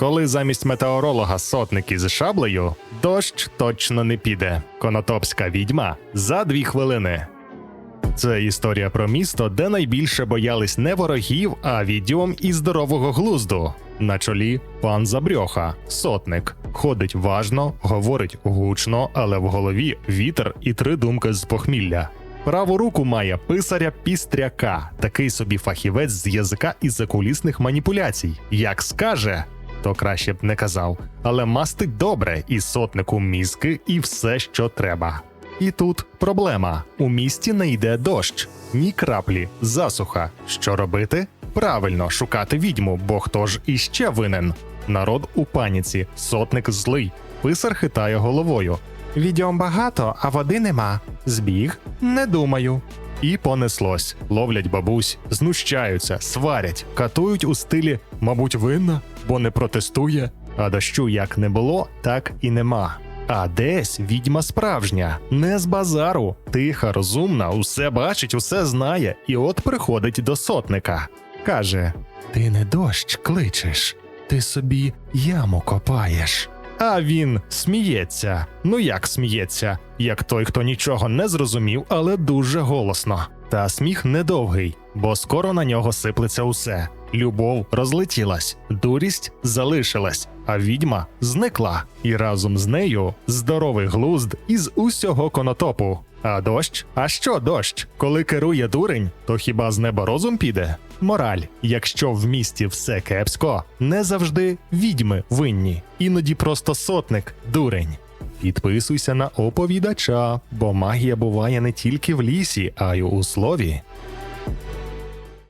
Коли замість метеоролога сотник із шаблею, дощ точно не піде. Конотопська відьма за дві хвилини. Це історія про місто, де найбільше боялись не ворогів, а відьом і здорового глузду. На чолі пан Забрьоха, сотник, ходить важно, говорить гучно, але в голові вітер і три думки з похмілля. Праву руку має писаря пістряка, такий собі фахівець з язика і закулісних маніпуляцій. Як скаже, то краще б не казав, але мастить добре і сотнику мізки, і все, що треба. І тут проблема: у місті не йде дощ, ні краплі, засуха. Що робити? Правильно шукати відьму, бо хто ж іще винен? Народ у паніці, сотник злий, писар хитає головою. Відьом багато, а води нема. Збіг? Не думаю. І понеслось. Ловлять бабусь, знущаються, сварять, катують у стилі, мабуть, винна, бо не протестує. А дощу як не було, так і нема. А десь відьма справжня, не з базару, тиха, розумна, усе бачить, усе знає, і от приходить до сотника. Каже: Ти не дощ кличеш, ти собі яму копаєш. А він сміється. Ну як сміється, як той, хто нічого не зрозумів, але дуже голосно. Та сміх недовгий, бо скоро на нього сиплеться усе. Любов розлетілась, дурість залишилась, а відьма зникла, і разом з нею здоровий глузд із усього конотопу. А дощ? А що дощ? Коли керує дурень, то хіба з неба розум піде? Мораль: якщо в місті все кепсько, не завжди відьми винні, іноді просто сотник дурень. Підписуйся на оповідача, бо магія буває не тільки в лісі, а й у слові.